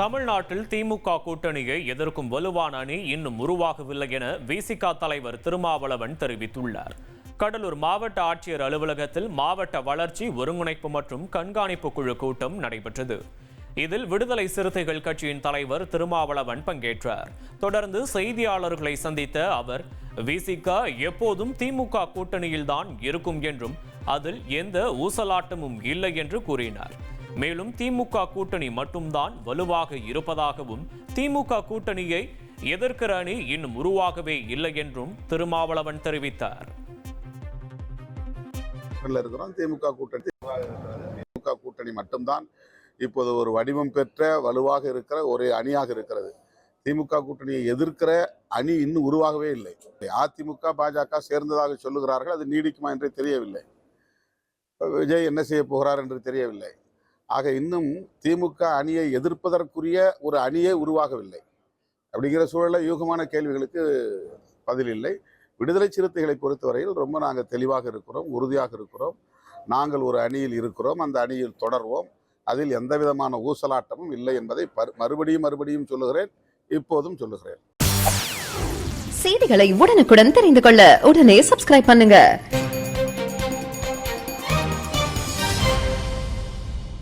தமிழ்நாட்டில் திமுக கூட்டணியை எதிர்க்கும் வலுவான அணி இன்னும் உருவாகவில்லை என விசிக தலைவர் திருமாவளவன் தெரிவித்துள்ளார். கடலூர் மாவட்ட ஆட்சியர் அலுவலகத்தில் மாவட்ட வளர்ச்சி ஒருங்கிணைப்பு மற்றும் கண்காணிப்பு குழு கூட்டம் நடைபெற்றது. இதில் விடுதலை சிறுத்தைகள் கட்சியின் தலைவர் திருமாவளவன் பங்கேற்றார். தொடர்ந்து செய்தியாளர்களை சந்தித்த அவர் விசிக எப்போதும் திமுக கூட்டணியில்தான் இருக்கும் என்றும் அதில் எந்த ஊசலாட்டமும் இல்லை என்று கூறினார். மேலும் திமுக கூட்டணி மட்டும்தான் வலுவாக இருப்பதாகவும் திமுக கூட்டணியை எதிர்க்கிற அணி இன்னும் உருவாகவே இல்லை என்றும் திருமாவளவன் தெரிவித்தார். இருக்கிறோம். திமுக கூட்டணி திமுக கூட்டணி மட்டும்தான் இப்போது ஒரு வடிவம் பெற்ற வலுவாக இருக்கிற ஒரு அணியாக இருக்கிறது. திமுக கூட்டணியை எதிர்க்கிற அணி இன்னும் உருவாகவே இல்லை. அதிமுக பாஜக சேர்ந்ததாக சொல்லுகிறார்கள். அது நீடிக்குமா என்று தெரியவில்லை. விஜய் என்ன செய்ய போகிறார் என்று தெரியவில்லை. ஆக இன்னும் திமுக அணியை எதிர்ப்பதற்குரிய ஒரு அணியே உருவாகவில்லை. அப்படிங்கிற சூழலில் யூகமான கேள்விகளுக்கு பதில் இல்லை. விடுதலை சிறுத்தைகளை பொறுத்தவரையில் ரொம்ப நாங்கள் தெளிவாக இருக்கிறோம் உறுதியாக இருக்கிறோம். நாங்கள் ஒரு அணியில் இருக்கிறோம் அந்த அணியில் தொடர்வோம். அதில் எந்த விதமான ஊசலாட்டமும் இல்லை என்பதை பர்- மறுபடியும் மறுபடியும் சொல்லுகிறேன் இப்போதும் சொல்லுகிறேன். செய்திகளை உடனுக்குடன் தெரிந்து கொள்ள உடனே சப்ஸ்கிரைப் பண்ணுங்க.